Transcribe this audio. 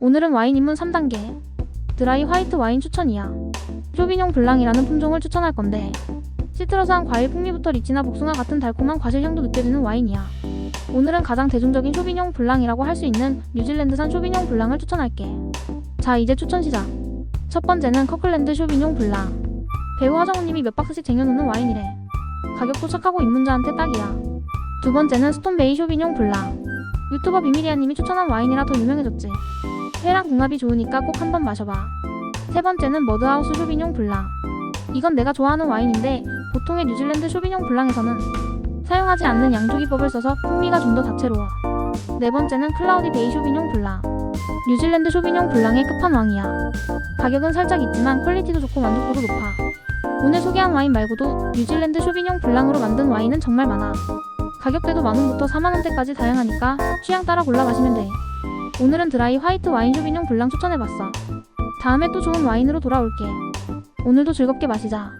오늘은 와인 입문 3단계. 드라이 화이트 와인 추천이야. 쇼비뇽 블랑이라는 품종을 추천할 건데 시트러스한 과일 풍미부터 리치나 복숭아 같은 달콤한 과실 향도 느껴지는 와인이야. 오늘은 가장 대중적인 쇼비뇽 블랑이라고 할 수 있는 뉴질랜드산 쇼비뇽 블랑을 추천할게. 자, 이제 추천 시작. 첫 번째는 커클랜드 쇼비뇽 블랑. 배우 하정우님이 몇 박스씩 쟁여놓는 와인이래. 가격도 착하고 입문자한테 딱이야. 두 번째는 스톤베이 쇼비뇽 블랑. 유튜버 비밀이야님이 추천한 와인이라 더 유명해졌지. 회랑 궁합이 좋으니까 꼭 한번 마셔봐. 세 번째는 머드하우스 쇼비뇽 블랑. 이건 내가 좋아하는 와인인데 보통의 뉴질랜드 쇼비뇽 블랑에서는 사용하지 않는 양조기법을 써서 풍미가 좀 더 다채로워. 네 번째는 클라우디 베이 쇼비뇽 블랑. 뉴질랜드 쇼비뇽 블랑의 끝판왕이야. 가격은 살짝 있지만 퀄리티도 좋고 만족도도 높아. 오늘 소개한 와인 말고도 뉴질랜드 쇼비뇽 블랑으로 만든 와인은 정말 많아. 가격대도 만원부터 4만원대까지 다양하니까 취향 따라 골라 마시면 돼. 오늘은 드라이 화이트 와인 쇼비뇽 블랑 추천해봤어. 다음에 또 좋은 와인으로 돌아올게. 오늘도 즐겁게 마시자.